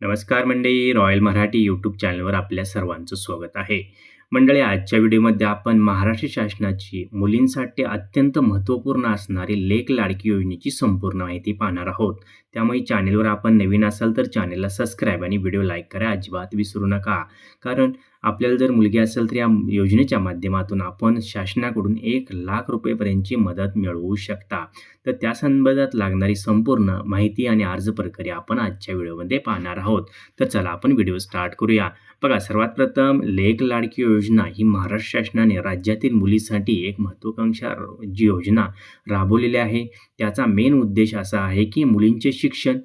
नमस्कार मंडळी royal Marathi YouTube चॅनलवर आपल्या सर्वांचं स्वागत आहे. मंडळी आजच्या व्हिडिओमध्ये आपण महाराष्ट्र शासनाची मुलींसाठी अत्यंत महत्त्वपूर्ण असणारी लेख लाडकी योजनेची संपूर्ण माहिती पाहणार आहोत. त्यामुळे चॅनेलवर आपण नवीन असाल तर चॅनेलला सबस्क्राईब आणि व्हिडिओ लाईक करा अजिबात विसरू नका. कारण आपल्याला जर मुलगी असेल तर या योजनेच्या माध्यमातून आपण शासनाकडून एक लाख रुपयेपर्यंतची मदत मिळवू शकता. तर त्या संबंधात लागणारी संपूर्ण माहिती आणि अर्ज प्रक्रिया आपण आजच्या व्हिडिओमध्ये पाहणार आहोत. तर चला आपण व्हिडिओ स्टार्ट करूया. बघा सर्वात प्रथम लेख लाडकी योजना ही महाराष्ट्र शासनाने राज्यातील मुलीसाठी एक महत्त्वाकांक्षा जी योजना राबवलेली आहे. त्याचा मेन उद्देश असा आहे की मुलींचे शिक्षण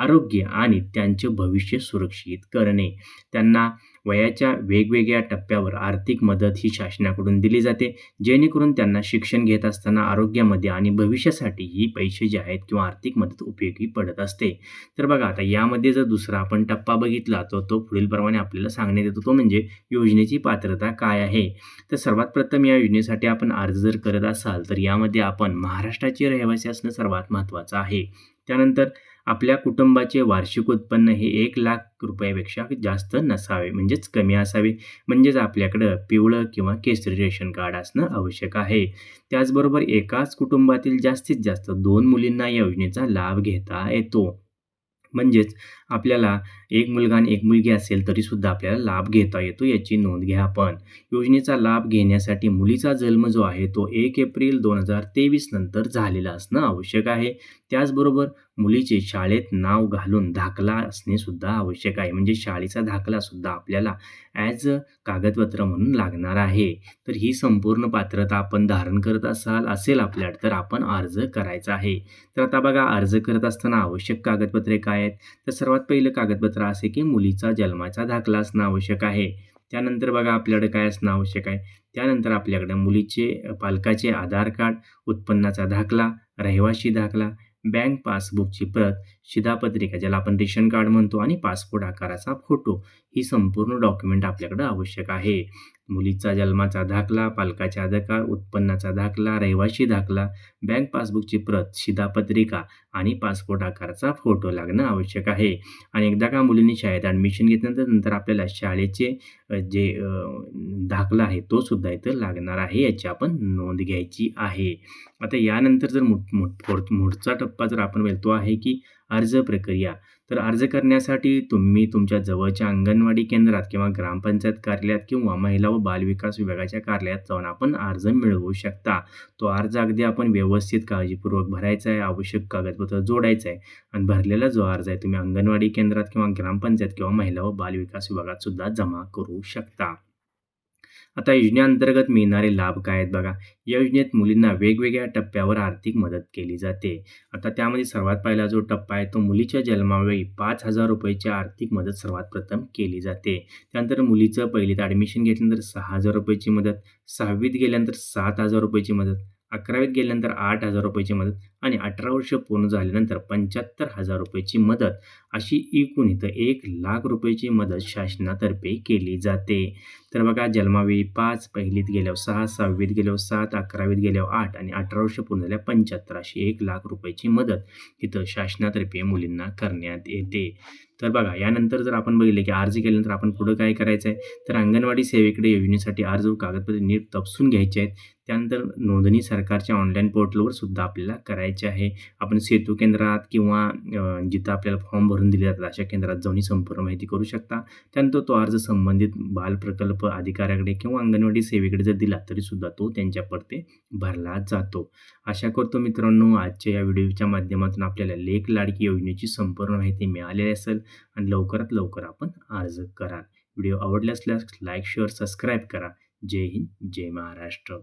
आरोग्य आणि त्यांचे भविष्य सुरक्षित करणे. त्यांना वयाच्या वेगवेगळ्या टप्प्यावर आर्थिक मदत ही शासनाकडून दिली जाते. जेणेकरून त्यांना शिक्षण घेत असताना आरोग्यामध्ये आणि भविष्यासाठी ही पैसे जे आहेत किंवा आर्थिक मदत उपयोगी पडत असते. तर बघा आता यामध्ये जर दुसरा आपण टप्पा बघितला तर तो पुढीलप्रमाणे आपल्याला सांगण्यात येतो तो म्हणजे योजनेची पात्रता काय आहे? तर सर्वात प्रथम या योजनेसाठी आपण अर्ज जर करत असाल तर यामध्ये आपण महाराष्ट्राचे रहिवासी असणं सर्वात महत्त्वाचं आहे. त्यानंतर आपल्या कुटुंबाचे वार्षिक उत्पन्न हे एक लाख रुपयापेक्षा जास्त नसावे म्हणजेच कमी असावे. म्हणजेच आपल्याकडं पिवळं किंवा केसरी रेशन कार्ड असणं आवश्यक आहे. त्याचबरोबर एकाच कुटुंबातील जास्तीत जास्त दोन मुलींना या योजनेचा लाभ घेता येतो. म्हणजेच आपल्याला एक मुलगा आणि एक मुलगी असेल तरीसुद्धा आपल्याला लाभ घेता येतो याची नोंद घ्या आपण. योजनेचा लाभ घेण्यासाठी मुलीचा जन्म जो आहे तो एक एप्रिल दोन हजार तेवीस नंतर झालेला असणं आवश्यक आहे. त्याचबरोबर मुलीचे शाळेत नाव घालून दाखला असणे सुद्धा आवश्यक आहे. म्हणजे शाळेचा दाखला सुद्धा आपल्याला ॲज अ कागदपत्र म्हणून लागणार आहे. तर ही संपूर्ण पात्रता आपण धारण करत असाल असेल आपल्याला तर आपण अर्ज करायचा आहे. तर आता बघा अर्ज करत असताना आवश्यक कागदपत्रे काय आहेत? तर सर्वात पहिलं कागदपत्र असे की मुलीचा जन्माचा दाखला असणं आवश्यक आहे. त्यानंतर बघा आपल्याकडे काय असणं आवश्यक आहे? त्यानंतर आपल्याकडे मुलीचे पालकाचे आधार कार्ड उत्पन्नाचा दाखला रहिवाशी दाखला बँक पासबुकची प्रत शिधापत्रिका ज्याला आपण रेशन कार्ड म्हणतो आणि पासपोर्ट आकाराचा फोटो ही संपूर्ण डॉक्युमेंट आपल्याकडं आवश्यक आहे. मुलीचा जन्माचा दाखला पालकाचे आधार कार्ड उत्पन्नाचा दाखला रहिवाशी दाखला बँक पासबुकची प्रत शिधापत्रिका आणि पासपोर्ट आकाराचा फोटो लागणं आवश्यक आहे. आणि एकदा का मुलींनी शाळेत ॲडमिशन घेतल्यानंतर नंतर आपल्याला शाळेचे जे दाखला आहे तो सुद्धा इथं लागणार आहे याची आपण नोंद घ्यायची आहे. आता यानंतर जर मोठ मोठचा टप्पा जर आपण बोलतो आहे की अर्ज प्रक्रिया. तर अर्ज करण्यासाठी तुम्ही तुमच्या जवळच्या अंगणवाडी केंद्रात किंवा ग्रामपंचायत कार्यालयात किंवा महिला व बालविकास विभागाच्या कार्यालयात जाऊन आपण अर्ज मिळवू शकता. तो अर्ज अगदी आपण व्यवस्थित काळजीपूर्वक भरायचा आहे आवश्यक कागदपत्र जोडायचं आहे आणि भरलेला जो अर्ज आहे तुम्ही अंगणवाडी केंद्रात किंवा ग्रामपंचायत किंवा महिला व बालविकास विभागात सुद्धा जमा करू शकता. आता योजनेअंतर्गत मिळणारे लाभ काय आहेत बघा? या योजनेत मुलींना वेगवेगळ्या टप्प्यावर आर्थिक मदत केली जाते. आता त्यामध्ये सर्वात पहिला जो टप्पा आहे तो मुलीच्या जन्मावेळी पाच हजार रुपयाची आर्थिक मदत सर्वात प्रथम केली जाते. त्यानंतर मुलीचं पहिलीत ॲडमिशन घेतल्यानंतर सहा हजार रुपयाची मदत सहावीत गेल्यानंतर सात हजार रुपयाची मदत अकरावीत गेल्यानंतर आठ हजार रुपयाची मदत आणि अठरा वर्ष पूर्ण झाल्यानंतर पंच्याहत्तर हजार रुपयाची मदत. अशी एकूण इथं एक लाख रुपयाची मदत शासनातर्फे केली जाते. तर बघा जन्मावेळी पाच पहिलीत गेल्यावर सहा सहावीत गेल्यावर सात अकरावीत गेल्यावर आठ आणि अठरा वर्ष पूर्ण झाल्या पंच्याहत्तर अशी एक लाख रुपयाची मदत इथं शासनातर्फे मुलींना करण्यात येते. तर बघा यानंतर जर आपण बघितले की अर्ज केल्यानंतर आपण पुढं काय करायचं आहे तर अंगणवाडी सेवेकडे योजनेसाठी अर्ज व कागदपत्रे नीट तपसून घ्यायचे आहेत त्यानंतर नोंदणी सरकारच्या ऑनलाईन पोर्टलवर सुद्धा आपल्याला करायचे आहे. आपण सेतू केंद्रात किंवा जिथं आपल्याला फॉर्म भरून दिले जातात अशा केंद्रात जाऊन संपूर्ण माहिती करू शकता. त्यानंतर तो अर्ज संबंधित बाल प्रकल्प अधिकाऱ्याकडे किंवा अंगणवाडी सेवेकडे जर दिला तरीसुद्धा तो त्यांच्या परते भरला जातो. आशा करतो मित्रांनो आजच्या या व्हिडिओच्या माध्यमातून आपल्याला लेख लाडकी योजनेची संपूर्ण माहिती मिळालेली असेल. आणि लवकरात लवकर आपण अर्ज करा व्हिडिओ आवडल्यास असल्यास लाईक शेअर सबस्क्राईब करा. जय हिंद जय महाराष्ट्र.